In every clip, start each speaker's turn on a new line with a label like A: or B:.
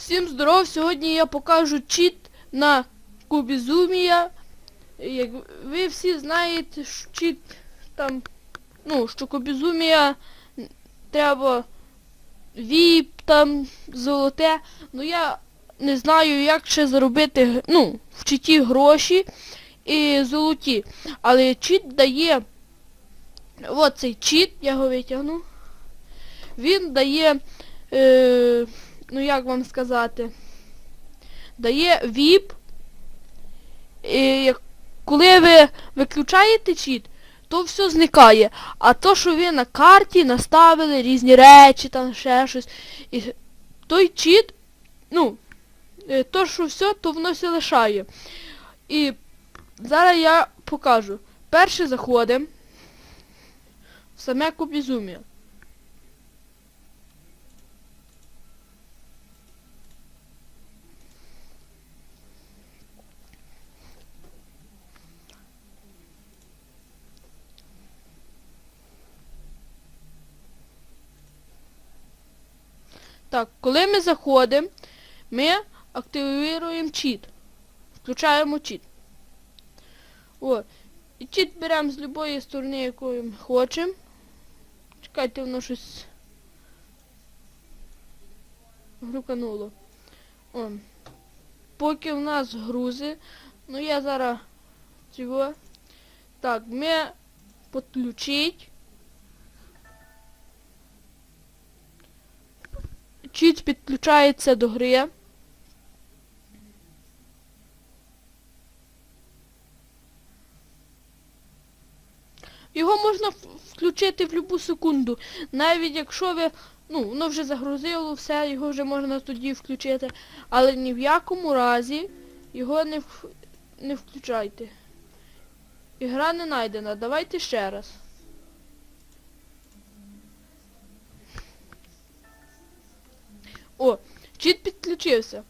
A: Всім здоров! Сьогодні я покажу чіт на Кубізумія. Як ви всі знаєте, що чіт там, ну, що Кубізумія треба віп там золоте. Ну я не знаю, як ще заробити ну, в читі гроші і золоті. Але чіт дає. От цей чіт, я його витягну. Він дає. Е, ну як вам сказати, дає VIP. І коли ви виключаєте чіт, то все зникає. А то, що ви на карті наставили різні речі, там ще щось. І той чіт, ну, е, то, що все, то воно все лишає. І зараз я покажу. Перше заходимо в саме Кубізумія. Так, коли ми заходимо, ми активуємо чіт. Включаємо чіт. О. І чіт беремо з будь-якої сторони, якої ми хочемо. Чекайте, воно щось глюкануло. О. Поки в нас грузи. Ну я зараз цього. Так, ми підключить. Чіт підключається до гри. Його можна включити в будь-яку секунду. Навіть якщо ви, ну, воно вже загрузило все, його вже можна тоді включити. Але ні в якому разі його не, в- не включайте. Ігра не знайдена. Давайте ще раз. О, чіт підключився.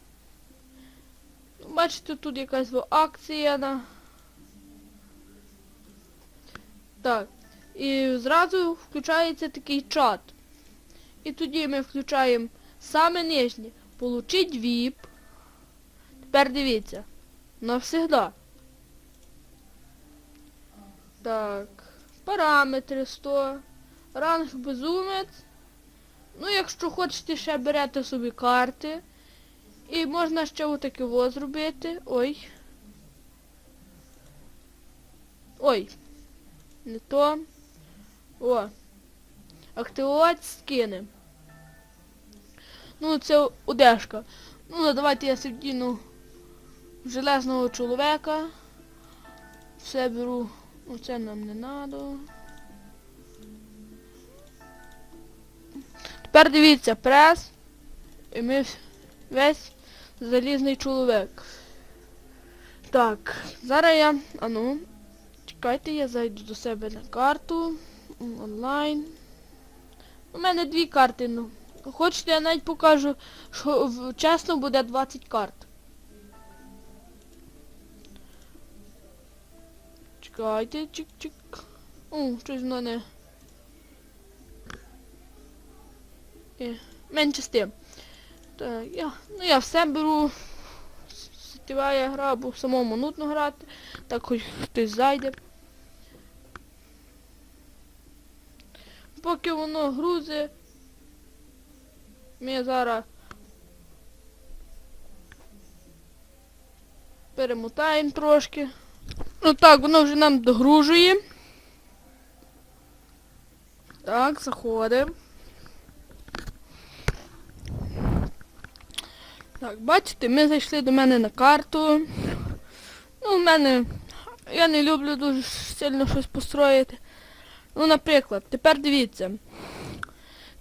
A: Бачите, тут якась акція на. Так. І зразу включається такий чат. І тоді ми включаємо саме нижнє. Получить VIP. Тепер дивіться. Навсегда. Так. Параметри 100. Ранг безумець. Ну, якщо хочете, ще берете собі карти. І можна ще отаке во зробити. Ой. Ой. Не то. О. Активувати скини. Ну, це одежка. Ну, давайте я сидіну железного чоловіка. Все беру. Оце нам не надо. Тепер дивіться, прес. І ми весь залізний чоловік. Так, зараз я. А ну. Чекайте, я зайду до себе на карту. Онлайн. У мене дві карти, ну. Хочете, я навіть покажу, що в- чесно буде 20 карт. Чекайте, чик-чик. О, щось воно не. Е, менше з тим. Так, я, ну я все беру. Сетєва я гра, бо самому нудно грати. Так хоч хтось зайде. Поки воно грузи. Ми зараз перемотаємо трошки. Ну так, воно вже нам догружує. Так, заходимо. Так, бачите, ми зайшли до мене на карту. Ну, в мене. Я не люблю дуже сильно щось построїти. Ну, наприклад, тепер дивіться.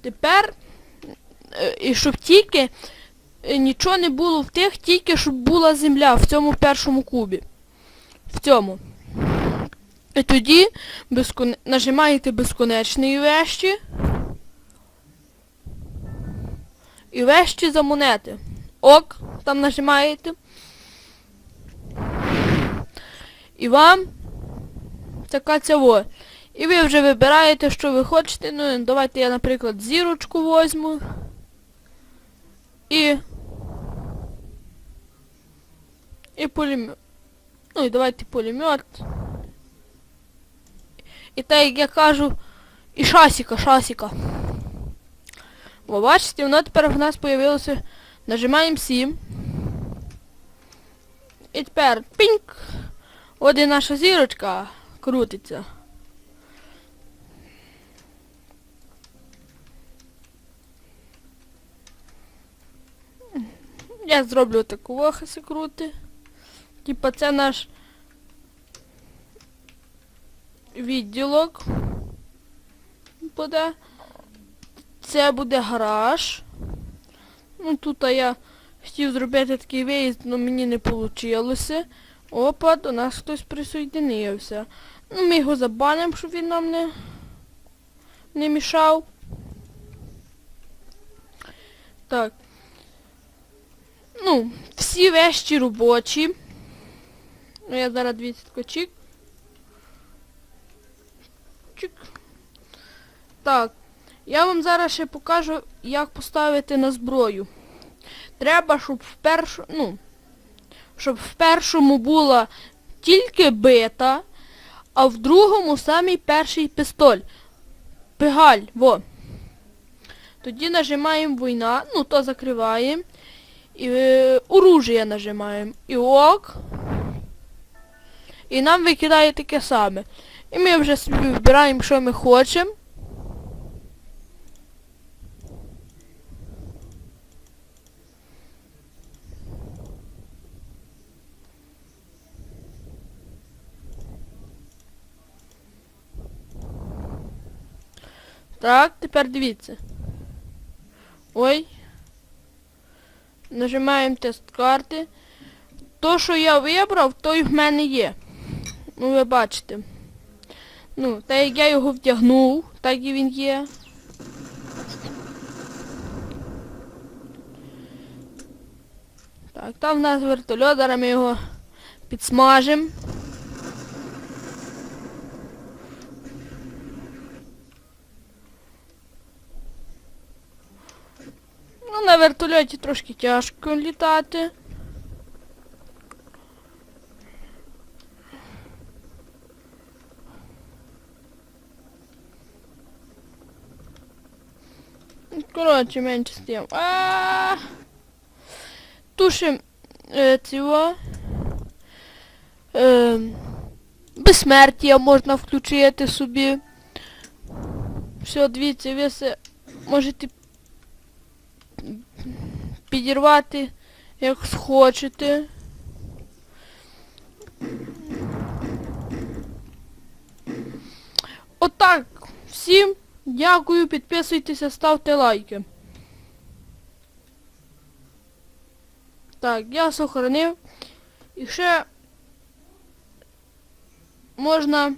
A: Тепер, е, і щоб тільки е, нічого не було в тих, тільки щоб була земля в цьому першому кубі. В цьому. І тоді безкон... нажимаєте безконечні вещі. І вещі за монети. Ок, там нажимаєте. І вам така цього. І ви вже вибираєте, що ви хочете. Ну, давайте я, наприклад, зірочку возьму. І І пулемет. Ну і давайте пулемет. І так як я кажу, і шасіка, шасіка. О, бачите, воно тепер в нас появилося. Нажимаємо 7. І тепер пінк. От і наша зірочка крутиться. Я зроблю таку вахаси крути. Типа це наш відділок буде. Це буде гараж. Ну тут я хотів зробити такий виїзд, але мені не вийшло. Опа, до нас хтось присоединився. Ну ми його забанимо, щоб він нам не, не мішав. Так. Ну, всі вещі робочі. Ну, я зараз дивіться тако чик. Чик. Так. Я вам зараз ще покажу, як поставити на зброю. Треба, щоб в першу, ну, щоб в першому була тільки бита, а в другому самий перший пистоль. Пегаль, во. Тоді нажимаємо війна, ну то закриваємо. І е, оружие нажимаємо. І ок. І нам викидає таке саме. І ми вже собі вибираємо, що ми хочемо. Так, тепер дивіться. Ой. Нажимаємо тест карти. То, що я вибрав, то й в мене є. Ну, ви бачите. Ну, так як я його вдягнув, так і він є. Так, там в нас вертольот, зараз його підсмажимо. Вертольоті трошки тяжко літати. Коротше, менше з тим. А Тушим е, цього. Е, безсмертя можна включити собі. Все, дивіться, ви можете підірвати, як схочете. Отак. Всім дякую, підписуйтеся, ставте лайки. Так, я сохранив. І ще можна